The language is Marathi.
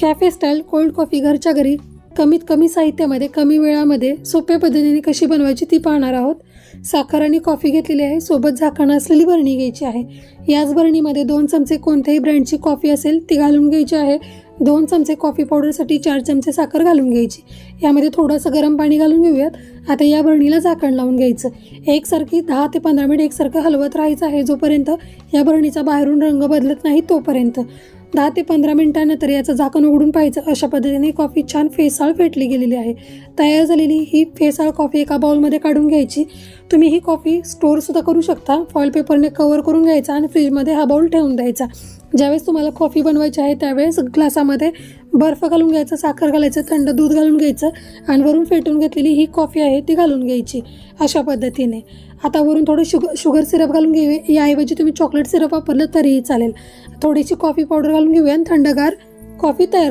कॅफे स्टाईल कोल्ड कॉफी घरच्या घरी कमीत कमी साहित्यामध्ये कमी वेळामध्ये सोप्या पद्धतीने कशी बनवायची ती पाहणार आहोत. साखर आणि कॉफी घेतलेली आहे. सोबत झाकण असलेली बरणी घ्यायची आहे. याच बरणीमध्ये दोन चमचे कोणत्याही ब्रँडची कॉफी असेल ती घालून घ्यायची आहे. दोन चमचे कॉफी पावडरसाठी चार चमचे साखर घालून घ्यायची. यामध्ये थोडंसं गरम पाणी घालून घेऊयात. आता या बरणीला झाकण लावून घ्यायचं. एकसारखी दहा ते पंधरा मिनिट एकसारखं हलवत राहायचं आहे जोपर्यंत या बरणीचा बाहेरून रंग बदलत नाही तोपर्यंत. दहा ते पंधरा मिनिटांनंतर याचं झाकण उघडून पाहायचं. अशा पद्धतीने कॉफी छान फेसाळ फेटली गेलेली आहे. तयार झालेली ही फेसाळ कॉफी एका बाउलमध्ये काढून घ्यायची. तुम्ही ही कॉफी स्टोअरसुद्धा करू शकता. फॉईल पेपरने कवर करून घ्यायचा आणि फ्रीजमध्ये हा बाउल ठेवून द्यायचा. ज्यावेळेस तुम्हाला कॉफी बनवायची आहे त्यावेळेस ग्लासामध्ये बर्फ घालून घ्यायचं साखर घालायचं थंड दूध घालून घ्यायचं आणि वरून फेटून घेतलेली ही कॉफी आहे ती घालून घ्यायची अशा पद्धतीने. आता वरून थोडं शुगर शुगर सिरप घालून घेऊ याऐवजी तुम्ही चॉकलेट सिरप वापरलं तरीही चालेल. थोडीशी कॉफी पावडर घालून घेऊया आणि थंडगार कॉफी तयार